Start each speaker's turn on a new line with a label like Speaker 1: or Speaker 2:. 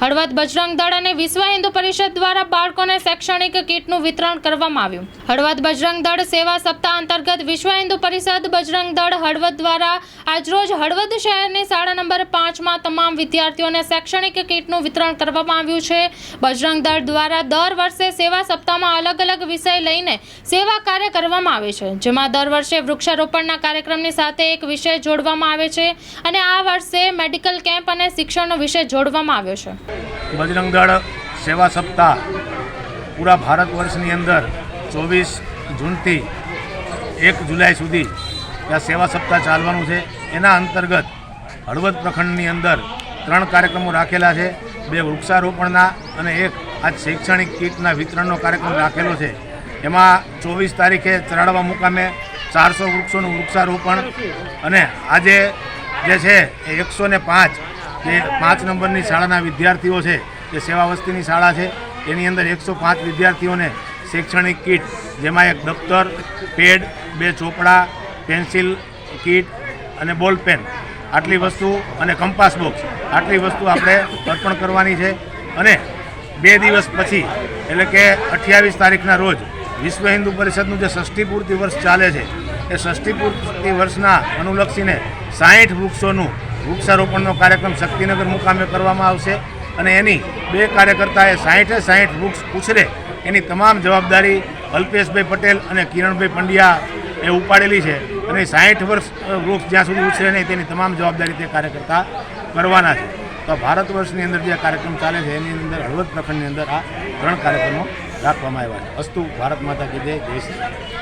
Speaker 1: હળવદ બજરંગ દળ અને વિશ્વ હિન્દુ પરિષદ દ્વારા બાળકોને શૈક્ષણિક કીટનું વિતરણ કરવામાં આવ્યું. હળવદ બજરંગ દળ સેવા સપ્તાહ અંતર્ગત વિશ્વ હિન્દુ પરિષદ બજરંગ દળ હળવદ દ્વારા આજરોજ હળવદ શહેરની શાળા નંબર પાંચમાં તમામ વિદ્યાર્થીઓને શૈક્ષણિક કીટનું વિતરણ કરવામાં આવ્યું છે. બજરંગ દળ દ્વારા દર વર્ષે સેવા સપ્તાહમાં અલગ અલગ વિષય લઈને સેવા કાર્ય કરવામાં આવે છે, જેમાં દર વર્ષે વૃક્ષારોપણના કાર્યક્રમની સાથે એક વિષય જોડવામાં આવે છે અને આ વર્ષે મેડિકલ કેમ્પ અને શિક્ષણનો વિષય જોડવામાં આવ્યો છે.
Speaker 2: બજરંગ સેવા સપ્તાહ પૂરા ભારત વર્ષની અંદર ચોવીસ જૂનથી એક જુલાઈ સુધી આ સેવા સપ્તાહ ચાલવાનું છે. એના અંતર્ગત હળવદ પ્રખંડની અંદર ત્રણ કાર્યક્રમો રાખેલા છે. બે વૃક્ષારોપણના અને એક આજ શૈક્ષણિક કીટના વિતરણનો કાર્યક્રમ રાખેલો છે. એમાં ચોવીસ તારીખે ચરાડવા મુકામે ચારસો વૃક્ષોનું વૃક્ષારોપણ અને આજે જે છે એ એકસો પાંચ જે પાંચ નંબરની શાળાના વિદ્યાર્થીઓ છે, જે સેવા વસ્તીની શાળા છે, એની અંદર એકસો પાંચ વિદ્યાર્થીઓને શૈક્ષણિક કીટ, જેમાં એક દફતર, પેડ, બે ચોપડા, પેન્સિલ કીટ અને બોલ પેન. આટલી વસ્તુ અને કંપાસ બોક્સ. આટલી વસ્તુ આપણે અર્પણ કરવાની છે અને બે દિવસ પછી, એટલે કે અઠ્યાવીસ તારીખના રોજ, વિશ્વ હિન્દુ પરિષદનું જે ષષ્ઠી પૂર્તિ વર્ષ ચાલે છે, એ ષષ્ઠી પૂર્તિ વર્ષના અનુલક્ષીને સાહીઠ વૃક્ષોનું વૃક્ષારોપણનો કાર્યક્રમ શક્તિનગર મુકામે કરવામાં આવશે અને એની બે કાર્યકર્તાએ સાહીઠે સાહીઠ વૃક્ષ ઉછરે એની તમામ જવાબદારી અલ્પેશભાઈ પટેલ અને કિરણભાઈ પંડ્યા એ ઉપાડેલી છે અને સાહીઠ વર્ષ વૃક્ષ જ્યાં સુધી ઉછરે નહીં તેની તમામ જવાબદારી તે કાર્યકર્તા કરવાના છે તો ભારત વર્ષની અંદર જે કાર્યક્રમ ચાલે છે, એની અંદર હળવદ પ્રખંડની અંદર આ ત્રણ કાર્યક્રમો રાખવામાં આવ્યા છે અસ્તુ, ભારત માતા કીધે જય શ્રી.